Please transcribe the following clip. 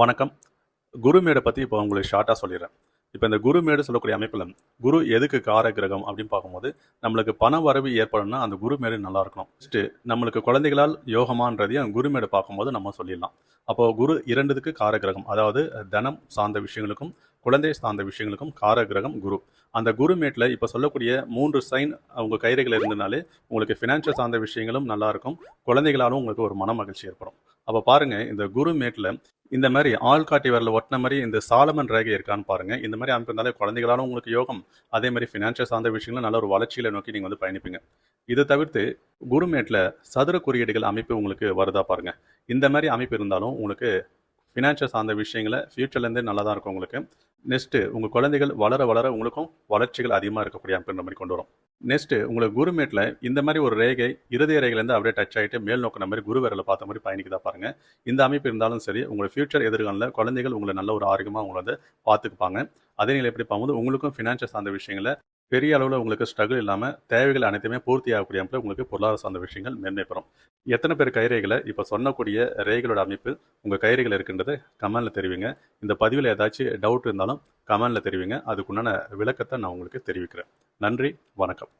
வணக்கம். குருமேடை பற்றி இப்போ உங்களுக்கு ஷார்ட்டாக சொல்லிடுறேன். இப்போ இந்த குருமேடு சொல்லக்கூடிய அமைப்பில் குரு எதுக்கு கார கிரகம் அப்படின்னு பார்க்கும்போது நம்மளுக்கு பண வரவு ஏற்படணும்னா அந்த குருமேடு நல்லா இருக்கணும். ஃபஸ்ட்டு நம்மளுக்கு குழந்தைகளால் யோகமான்றதையும் குருமேடு பார்க்கும்போது நம்ம சொல்லிடலாம். அப்போது குரு இரண்டுத்துக்கு கார கிரகம் அதாவது தனம் சார்ந்த விஷயங்களுக்கும் குழந்தை சார்ந்த விஷயங்களுக்கும் கார கிரகம் குரு. அந்த குருமேட்டில் இப்போ சொல்லக்கூடிய மூன்று சைன் உங்கள் கைரைகள் இருந்தனாலே உங்களுக்கு ஃபினான்ஷியல் சார்ந்த விஷயங்களும் நல்லா இருக்கும். குழந்தைகளாலும் உங்களுக்கு ஒரு மன மகிழ்ச்சி ஏற்படும். அப்போ பாருங்க இந்த குருமேட்டில் இந்த மாதிரி ஆள்காட்டி வரல ஒட்டின மாதிரி இந்த சாலமன் ரேகை இருக்கான்னு பாருங்க. இந்த மாதிரி அமைப்பு இருந்தாலே குழந்தைகளாலும் உங்களுக்கு யோகம். அதே மாதிரி ஃபினான்ஷியல் சார்ந்த விஷயங்களும் நல்ல ஒரு வளர்ச்சியில நோக்கி நீங்கள் வந்து பயணிப்பீங்க. இதை தவிர்த்து குருமேட்டில் சதுர குறியீடுகள் அமைப்பு உங்களுக்கு வருதா பாருங்க. இந்த மாதிரி அமைப்பு இருந்தாலும் உங்களுக்கு ஃபினான்ஷியல் சார்ந்த விஷயங்களை ஃப்யூச்சர்லேருந்தே நல்லா தான் இருக்கும் உங்களுக்கு. நெக்ஸ்ட்டு உங்கள் குழந்தைகள் வளர வளர உங்களுக்கும் வளர்ச்சிகள் அதிகமாக இருக்கக்கூடிய அமைப்புன்ற மாதிரி கொண்டு வரும். நெக்ஸ்ட்டு உங்களுக்கு குருமேட்டில் இந்த மாதிரி ஒரு ரேகை இருதய ரேகையிலேருந்து அப்படியே டச் ஆகிட்டு மேல் நோக்கின மாதிரி குரு விரலை பார்த்த மாதிரி பயணிக்குதா பாருங்கள் இந்த அமைப்பு இருந்தாலும் சரி உங்கள் ஃபியூச்சர் எதிர்காலில் குழந்தைகள் உங்களை நல்ல ஒரு ஆரோக்கியமாக உங்களை வந்து பார்த்துக்குப்பாங்க. அதே நிலை எப்படி பார்க்கும்போது உங்களுக்கும் ஃபினான்ஷியல் சார்ந்த விஷயங்களை பெரிய அளவில் உங்களுக்கு ஸ்ட்ரகிள் இல்லாமல் தேவைகள் அனைத்துமே பூர்த்தி ஆகக்கூடிய அமைப்பில் உங்களுக்கு பொருளாதார சார்ந்த விஷயங்கள் மேன்மைப்படும் எத்தனை பேர் கைரேகளை இப்போ சொன்னக்கூடிய ரேகளோட அமைப்பு உங்கள் கைரேகையில் இருக்கின்றது கமெண்டில் தெரிவிங்க. இந்த பதிவில் ஏதாச்சும் டவுட் இருந்தாலும் கமெண்டில் தெரிவிங்க. அதுக்குண்டான விளக்கத்தை நான் உங்களுக்கு தெரிவிக்கிறேன். நன்றி வணக்கம்.